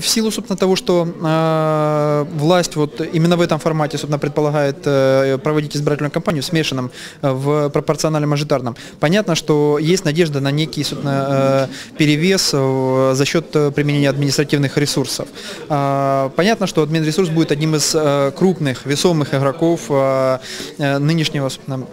В силу, собственно, того, что э, власть вот именно в этом формате, собственно, предполагает э, проводить избирательную кампанию в смешанном, э, в пропорциональном мажоритарном, понятно, что есть надежда на некий, собственно, э, перевес э, за счет э, применения административных ресурсов. Э, понятно, что админресурс будет одним из э, крупных, весомых игроков э, э, нынешнего, собственно,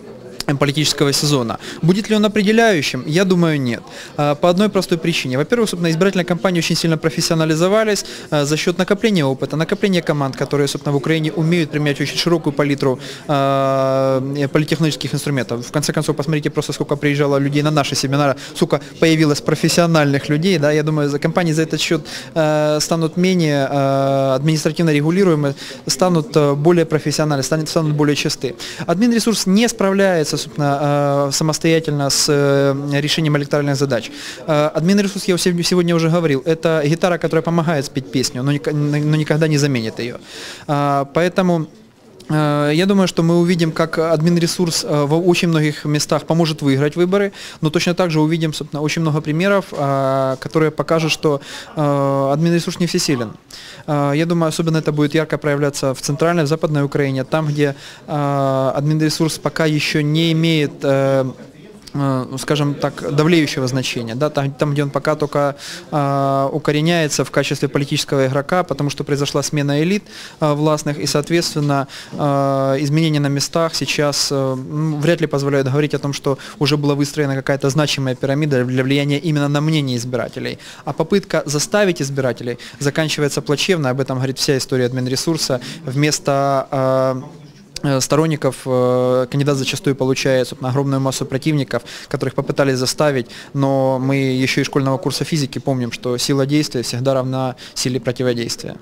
политического сезона. Будет ли он определяющим? Я думаю, нет. А, По одной простой причине. Во-первых, собственно, избирательные кампании очень сильно профессионализовались а, за счет накопления опыта, накопления команд, которые, собственно, в Украине умеют применять очень широкую палитру а, политехнических инструментов. В конце концов, посмотрите просто, сколько приезжало людей на наши семинары, сколько появилось профессиональных людей. Да? Я думаю, за компании за этот счет станут менее административно регулируемы, станут а, более профессиональны, станут, станут более чисты. Админресурс не справляется собственно, э, самостоятельно с э, решением электоральных задач. Э, Админресурс, я сегодня уже говорил, это гитара, которая помогает спеть песню, но никогда не заменит ее. Поэтому я думаю, что мы увидим, как админресурс в очень многих местах поможет выиграть выборы, но точно так же увидим собственно, очень много примеров, которые покажут, что админресурс не всесилен. Я думаю, особенно это будет ярко проявляться в центральной, в западной Украине, там, где админресурс пока еще не имеет ну, скажем так, давлеющего значения, да, там, там где он пока только э, укореняется в качестве политического игрока, потому что произошла смена элит э, властных, и, соответственно, э, изменения на местах сейчас э, вряд ли позволяют говорить о том, что уже была выстроена какая-то значимая пирамида для влияния именно на мнение избирателей. А попытка заставить избирателей заканчивается плачевно, об этом говорит вся история админресурса, вместо э, Э, сторонников э, кандидат зачастую получает собственно, огромную массу противников, которых попытались заставить, но мы еще из школьного курса физики помним, что сила действия всегда равна силе противодействия.